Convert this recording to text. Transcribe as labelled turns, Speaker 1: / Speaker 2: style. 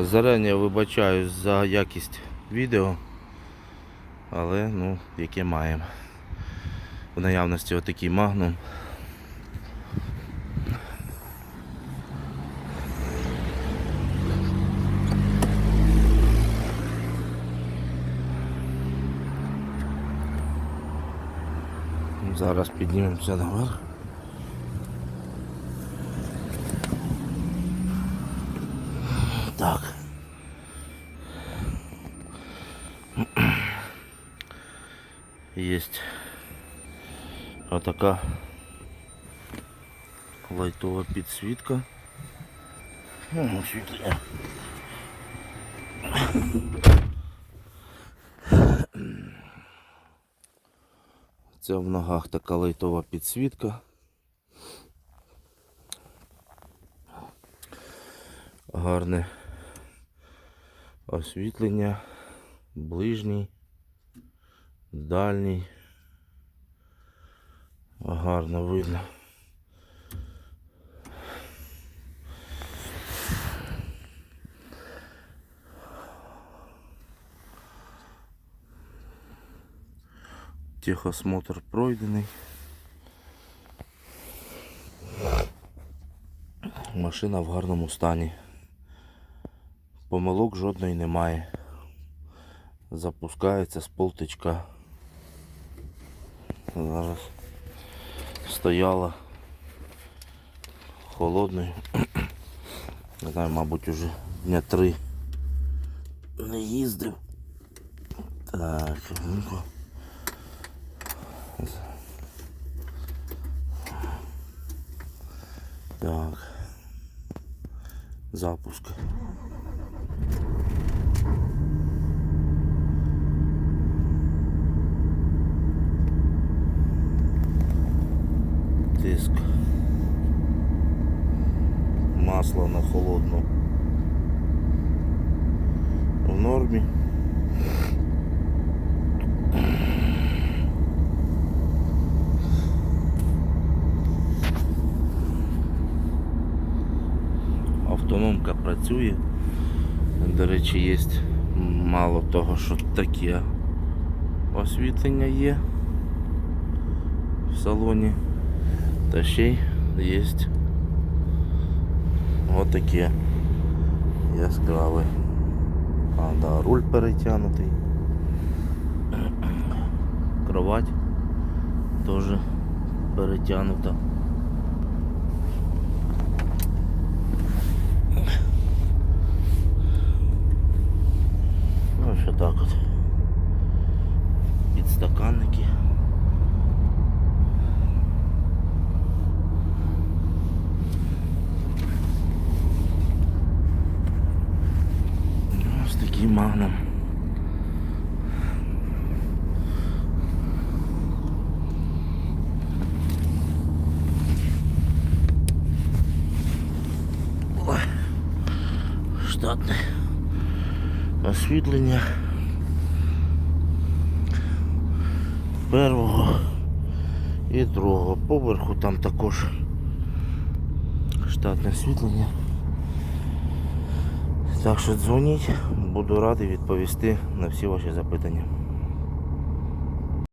Speaker 1: Зарані вибачаюсь за якість відео, але ну, яке маємо. В наявності отакий магнум. Зараз піднімемося наверх. Так. Есть отака лайтова підсвітка. Ну, освітлення. Це в ногах така лайтова підсвітка. Гарне освітлення, ближній, дальній. Гарно видно. Техосмотр пройдений. Машина в гарному стані. Помилок жодної немає. Запускається з полтичка. Зараз стояла холодною. Не знаю, мабуть, уже дня три не їздив. Так, ну-ка. Так. Запуск. Тиск. Масло на холодну. В нормі. Автономка працює. До речі, є мало того, що таке освітлення є в салоні. Та ще й є отаке яскраве. А, да, руль перетягнутий. Кровать теж перетягнута. Такий магнум. Штатне освітлення першого і другого поверху там також штатне освітлення. Так що дзвоніть, буду радий відповісти на всі ваші запитання.